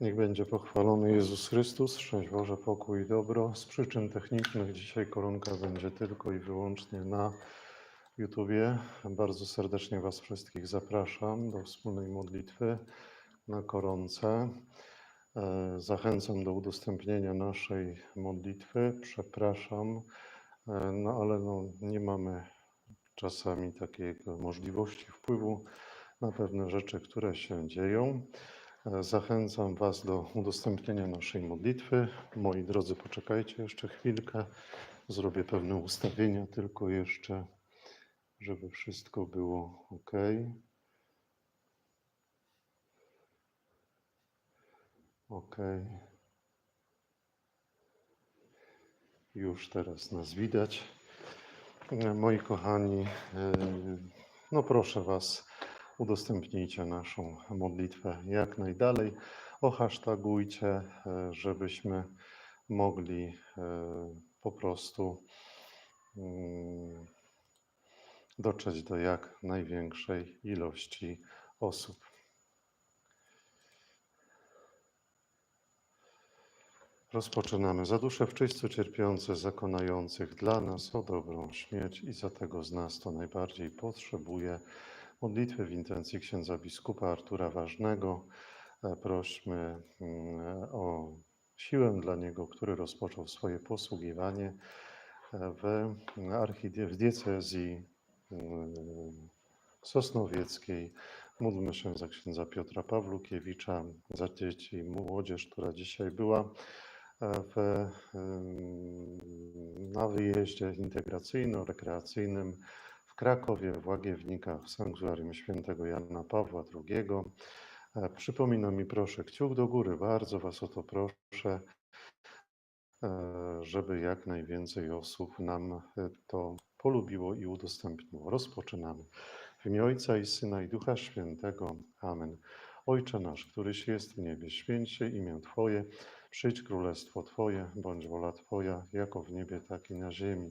Niech będzie pochwalony Jezus Chrystus, szczęść Boże, pokój i dobro. Z przyczyn technicznych dzisiaj koronka będzie tylko i wyłącznie na YouTubie. Bardzo serdecznie Was wszystkich zapraszam do wspólnej modlitwy na koronce. E, Zachęcam do udostępnienia naszej modlitwy. Przepraszam, e, no ale no, nie mamy czasami takiej możliwości wpływu na pewne rzeczy, które się dzieją. Zachęcam Was do udostępnienia naszej modlitwy. Moi drodzy, poczekajcie jeszcze chwilkę. Zrobię pewne ustawienia, tylko jeszcze, żeby wszystko było ok. Ok. Już teraz nas widać. Moi kochani, e, no proszę Was, udostępnijcie naszą modlitwę jak najdalej. Ohashtagujcie, e, żebyśmy mogli e, po prostu mm, dotrzeć do jak największej ilości osób. Rozpoczynamy. Za dusze w czyśćcu cierpiące, zakonających dla nas o dobrą śmierć i za tego z nas, to najbardziej potrzebuje modlitwy w intencji księdza biskupa Artura Ważnego. E, Prośmy mm, o siłę dla niego, który rozpoczął swoje posługiwanie e, w, archidiec- w diecezji mm, sosnowieckiej. Módlmy się za księdza Piotra Pawlukiewicza, za dzieci i młodzież, która dzisiaj była e, w, na wyjeździe integracyjno-rekreacyjnym w Krakowie, w Łagiewnikach, w Sanktuarium Świętego Jana Pawła II. E, Przypomina mi proszę kciuk do góry, bardzo Was o to proszę, e, żeby jak najwięcej osób nam e, to polubiło i udostępniło. Rozpoczynamy. W imię Ojca i Syna i Ducha Świętego. Amen. Ojcze nasz, któryś jest w niebie, święć się imię Twoje, przyjdź królestwo Twoje, bądź wola Twoja, jako w niebie, tak i na ziemi.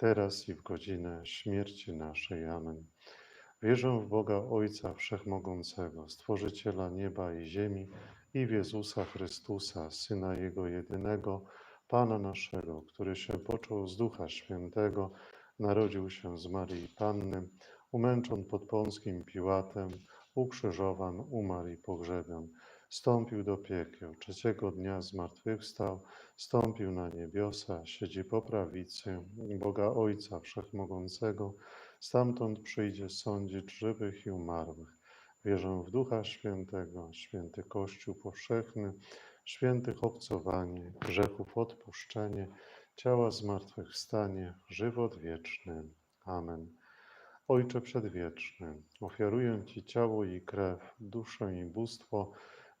teraz i w godzinę śmierci naszej. Amen. Wierzę w Boga Ojca Wszechmogącego, Stworzyciela nieba i ziemi i w Jezusa Chrystusa, Syna Jego jedynego, Pana naszego, który się począł z Ducha Świętego, narodził się z Marii Panny, umęczon pod Pąckim Piłatem, ukrzyżowan, umarł i pogrzebion, stąpił do piekieł, trzeciego dnia zmartwychwstał, stąpił na niebiosa, siedzi po prawicy Boga Ojca Wszechmogącego, stamtąd przyjdzie sądzić żywych i umarłych. Wierzę w Ducha Świętego, święty Kościół powszechny, świętych obcowanie, grzechów odpuszczenie, ciała zmartwychwstanie, żywot wieczny. Amen. Ojcze Przedwieczny, ofiaruję Ci ciało i krew, duszę i bóstwo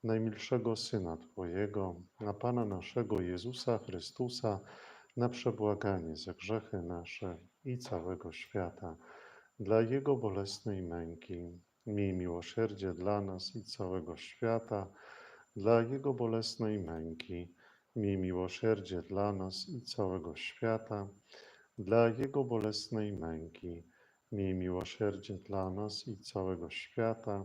najmilszego Syna Twojego, na Pana naszego Jezusa Chrystusa, na przebłaganie za grzechy nasze i całego świata. Dla Jego bolesnej męki, miej miłosierdzie dla nas i całego świata. Dla Jego bolesnej męki, miej miłosierdzie dla nas i całego świata. Dla Jego bolesnej męki, miej miłosierdzie dla nas i całego świata.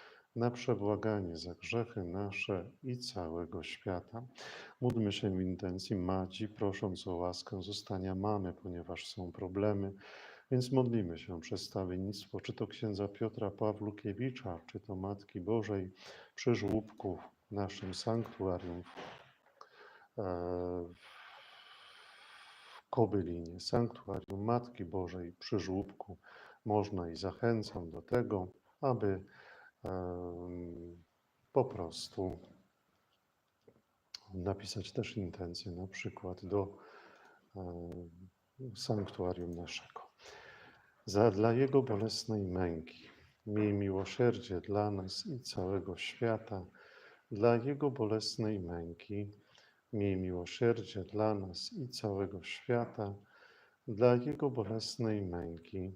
na przebłaganie za grzechy nasze i całego świata. Módlmy się w intencji Madzi, prosząc o łaskę zostania mamy, ponieważ są problemy, więc modlimy się przez stawiennictwo, czy to księdza Piotra Pawlukiewicza, czy to Matki Bożej przy żłóbku w naszym sanktuarium w, e, Kobylinie, sanktuarium Matki Bożej przy żłóbku. Można i zachęcam do tego, aby po prostu napisać też intencję, na przykład do sanktuarium naszego. Za dla Jego bolesnej męki, miej miłosierdzie dla nas i całego świata, dla Jego bolesnej męki, miej miłosierdzie dla nas i całego świata, dla Jego bolesnej męki,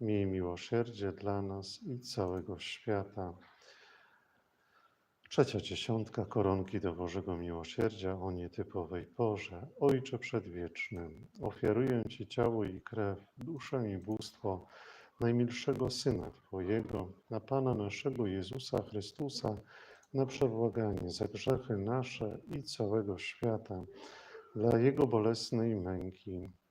miej miłosierdzie dla nas i całego świata. Trzecia dziesiątka koronki do Bożego Miłosierdzia o nietypowej porze. Ojcze Przedwieczny, ofiaruję Ci ciało i krew, duszę i bóstwo najmilszego Syna Twojego, na Pana naszego Jezusa Chrystusa, na przebłaganie za grzechy nasze i całego świata, dla Jego bolesnej męki.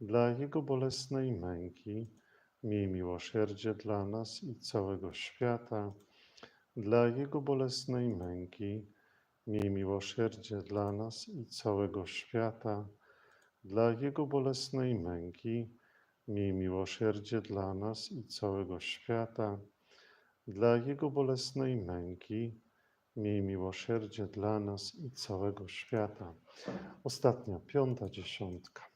dla Jego bolesnej męki, miej miłosierdzie dla nas i całego świata, dla Jego bolesnej męki, miej miłosierdzie dla nas i całego świata, dla Jego bolesnej męki, miej miłosierdzie dla nas i całego świata, dla Jego bolesnej męki, miej miłosierdzie dla nas i całego świata. Ostatnia, piąta dziesiątka.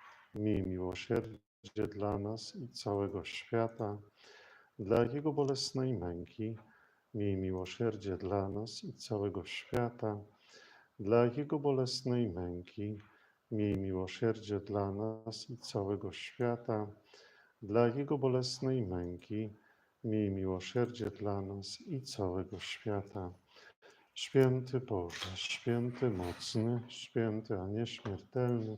miej miłosierdzie dla nas i całego świata. Dla Jego bolesnej męki, miej miłosierdzie dla nas i całego świata. Dla Jego bolesnej męki, miej miłosierdzie dla nas i całego świata. Dla Jego bolesnej męki, miej miłosierdzie dla nas i całego świata. Święty Boże, święty mocny, święty a nieśmiertelny,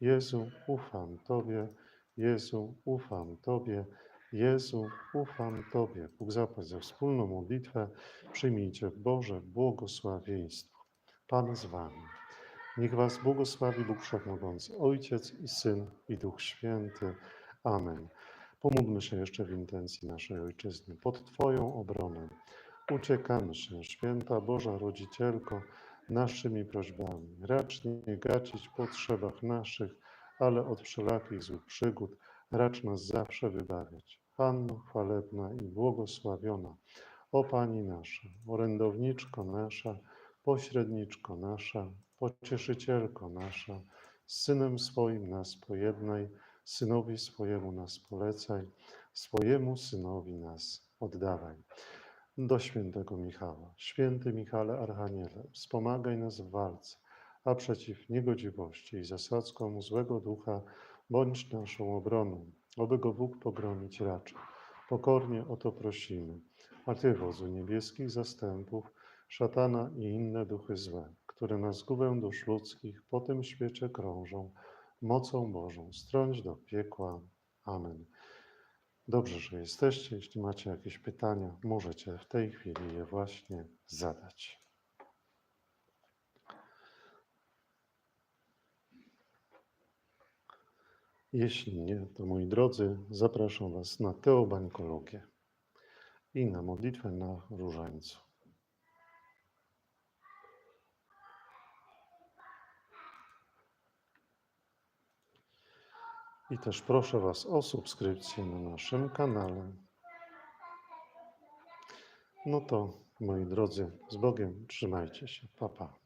Jezu, ufam Tobie. Jezu, ufam Tobie. Jezu, ufam Tobie. Bóg zapłać za wspólną modlitwę. Przyjmijcie Boże błogosławieństwo. Pan z Wami. Niech Was błogosławi Bóg Wszechmogący, Ojciec i Syn i Duch Święty. Amen. Pomódlmy się jeszcze w intencji naszej Ojczyzny. Pod Twoją obronę uciekamy się, Święta Boża Rodzicielko, naszymi prośbami. Racz nie gacić w potrzebach naszych, ale od wszelakich złych przygód racz nas zawsze wybawiać. Panno chwalebna i błogosławiona, o Pani nasza, orędowniczko nasza, pośredniczko nasza, pocieszycielko nasza, z Synem swoim nas pojednaj, Synowi swojemu nas polecaj, swojemu Synowi nas oddawaj do świętego Michała. Święty Michale Archaniele, wspomagaj nas w walce, a przeciw niegodziwości i zasadzkom złego ducha bądź naszą obroną, oby go Bóg pogromić raczył. Pokornie o to prosimy. A Ty, wozu niebieskich zastępów, szatana i inne duchy złe, które na zgubę dusz ludzkich po tym świecie krążą, mocą Bożą strąć do piekła. Amen. Dobrze, że jesteście. Jeśli macie jakieś pytania, możecie w tej chwili je właśnie zadać. Jeśli nie, to moi drodzy, zapraszam Was na teobańkologię i na modlitwę na różańcu. I też proszę Was o subskrypcję na naszym kanale. No to, moi drodzy, z Bogiem trzymajcie się. Pa, pa.